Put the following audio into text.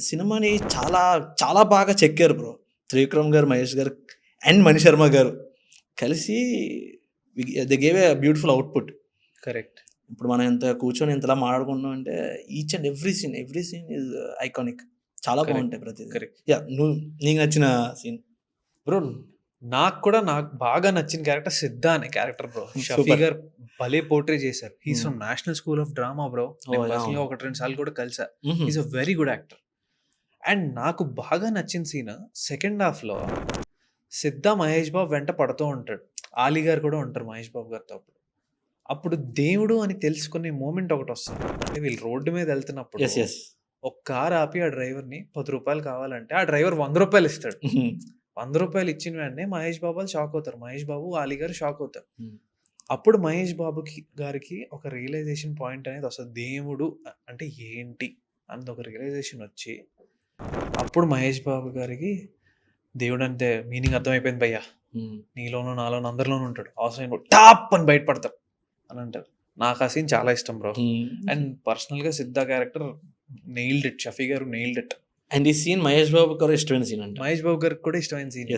సినిమాని చాలా చాలా బాగా చెక్కారు బ్రో. త్రివిక్రమ్ గారు మహేష్ గారు అండ్ మణి శర్మ గారు కలిసి the gave a beautiful output. Correct. ఇప్పుడు మనం ఎంత కూర్చొని ఇంతలా మాట్లాడుకుంటున్నాం అంటే each and every scene every scene is iconic. చాలా. బాగుంటాయి ప్రతి కరెక్ట్. యా నువ్వు నీకు నచ్చిన సీన్? బ్రో నాకు కూడా నాకు బాగా నచ్చిన క్యారెక్టర్ సిద్ధ అనే క్యారెక్టర్ బ్రో. షఫీ. గారు భలే పోర్ట్రే చేశారు. He's. From national school of drama bro. ఒకటి రెండు సార్లు కూడా కలిసా. Is a very good actor and నాకు బాగా నచ్చిన సీన్ సెకండ్ హాఫ్లో సిద్ధ మహేష్ బాబు వెంట పడుతూ ఉంటాడు. ఆలీ గారు కూడా ఉంటారు మహేష్ బాబు గారితో అప్పుడు. అప్పుడు దేవుడు అని తెలుసుకునే మూమెంట్ ఒకటి వస్తుంది. అంటే వీళ్ళు రోడ్డు మీద వెళ్తున్నప్పుడు ఒక కార్ ఆపి ఆ డ్రైవర్ని పది రూపాయలు కావాలంటే ఆ డ్రైవర్ వంద రూపాయలు ఇస్తాడు. వంద రూపాయలు ఇచ్చిన వెంటనే మహేష్ బాబు షాక్ అవుతారు. మహేష్ బాబు ఆలీ గారు షాక్ అవుతారు. అప్పుడు మహేష్ బాబుకి గారికి ఒక రియలైజేషన్ పాయింట్ అనేది వస్తుంది. దేవుడు అంటే ఏంటి? అన్నది ఒక రియలైజేషన్ వచ్చి అప్పుడు మహేష్ బాబు గారికి దేవుడు అంటే మీనింగ్ అర్థమైపోయింది భయ్యా. నీలోను నాలోను అందరిలోనూ ఉంటాడు. అవసరం టాప్ అని బయటపడతారు అని అంటారు నాకు ఆ సీన్ చాలా ఇష్టం బ్రో. అండ్ పర్సనల్గా సిద్ధ character nailed it Shafi garu nailed it and ఈ సీన్ మహేష్ బాబు గారు ఇష్టమైన సీన్ అంటే. మహేష్ బాబు గారికి కూడా ఇష్టమైన సీన్.